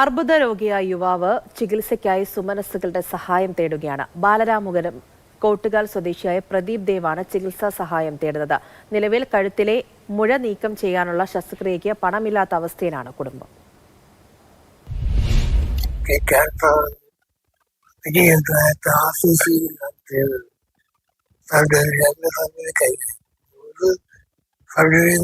അർബുദ രോഗിയായ യുവാവ് ചികിത്സയ്ക്കായി സുമനസ്സുകളുടെ സഹായം തേടുകയാണ്. ബാലരാമുകരം കോട്ടുകാൽ സ്വദേശിയായ പ്രദീപ് ദേവാണ് ചികിത്സാ സഹായം തേടുന്നത്. നിലവിൽ കഴുത്തിലെ മുഴ നീക്കം ചെയ്യാനുള്ള ശസ്ത്രക്രിയയ്ക്ക് പണമില്ലാത്ത അവസ്ഥയിലാണ് കുടുംബം. സർജറി കഴിഞ്ഞു ഒരു സർജറി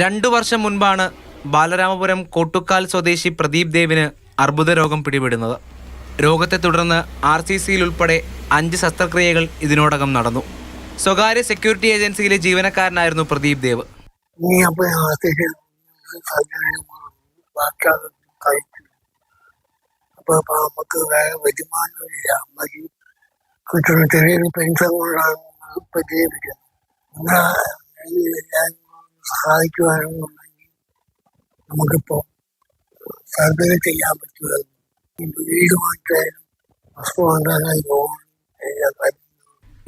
രണ്ടു വർഷം മുൻപാണ് ബാലരാമപുരം കോട്ടുക്കാൽ സ്വദേശി പ്രദീപ് ദേവിന് അർബുദ രോഗം പിടിപെടുന്നത്. രോഗത്തെ തുടർന്ന് ആർ സി സിയിൽ ഉൾപ്പെടെ അഞ്ച് ശസ്ത്രക്രിയകൾ ഇതിനോടകം നടന്നു. സ്വകാര്യ സെക്യൂരിറ്റി ഏജൻസിയിലെ ജീവനക്കാരനായിരുന്നു പ്രദീപ് ദേവ്. അപ്പോൾ വരുമാനമില്ല ചെറിയൊരു പെൻഷൻ കൊണ്ടാണ് ഇപ്പൊ ജീവിക്കുന്നത് സഹായിക്കുവാണെന്നുണ്ടെങ്കിൽ നമുക്കിപ്പോ സർവേ ചെയ്യാൻ പറ്റുമായിരുന്നു ഇപ്പൊ വീട് മാറ്റാനും വസ്തു വാങ്ങാനായി ലോൺ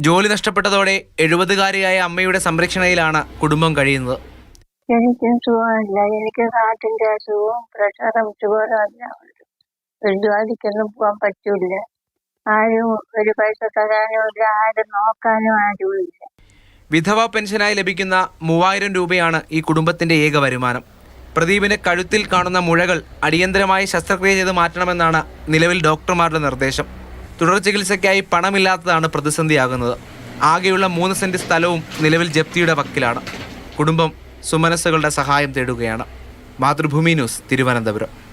ജോലി നഷ്ടപ്പെട്ടതോടെ എഴുപതുകാരിയായ അമ്മയുടെ സംരക്ഷണയിലാണ് കുടുംബം കഴിയുന്നത്. എനിക്കും സുഖമില്ല. എനിക്ക് ഹാർട്ടിന്റെ അസുഖവും പ്രഷറും ഷുഗറും എല്ലാം ഉണ്ട്. ഒരു ജോലിക്കൊന്നും പോകാൻ പറ്റൂല ആരും ഒരു പൈസ തരാനും ഇല്ല. ആരും നോക്കാനും ആരുമില്ല. വിധവ പെൻഷനായി ലഭിക്കുന്ന മൂവായിരം രൂപയാണ് ഈ കുടുംബത്തിന്റെ ഏക വരുമാനം. പ്രദീപിന് കഴുത്തിൽ കാണുന്ന മുഴകൾ അടിയന്തരമായി ശസ്ത്രക്രിയ ചെയ്ത് മാറ്റണമെന്നാണ് നിലവിൽ ഡോക്ടർമാരുടെ നിർദ്ദേശം. തുടർ ചികിത്സയ്ക്കായി പണമില്ലാത്തതാണ് പ്രതിസന്ധിയാകുന്നത്. ആകെയുള്ള മൂന്ന് സെന്റ് സ്ഥലവും നിലവിൽ ജപ്തിയുടെ വക്കിലാണ്. കുടുംബം സുമനസ്സുകളുടെ സഹായം തേടുകയാണ്. മാതൃഭൂമി ന്യൂസ് തിരുവനന്തപുരം.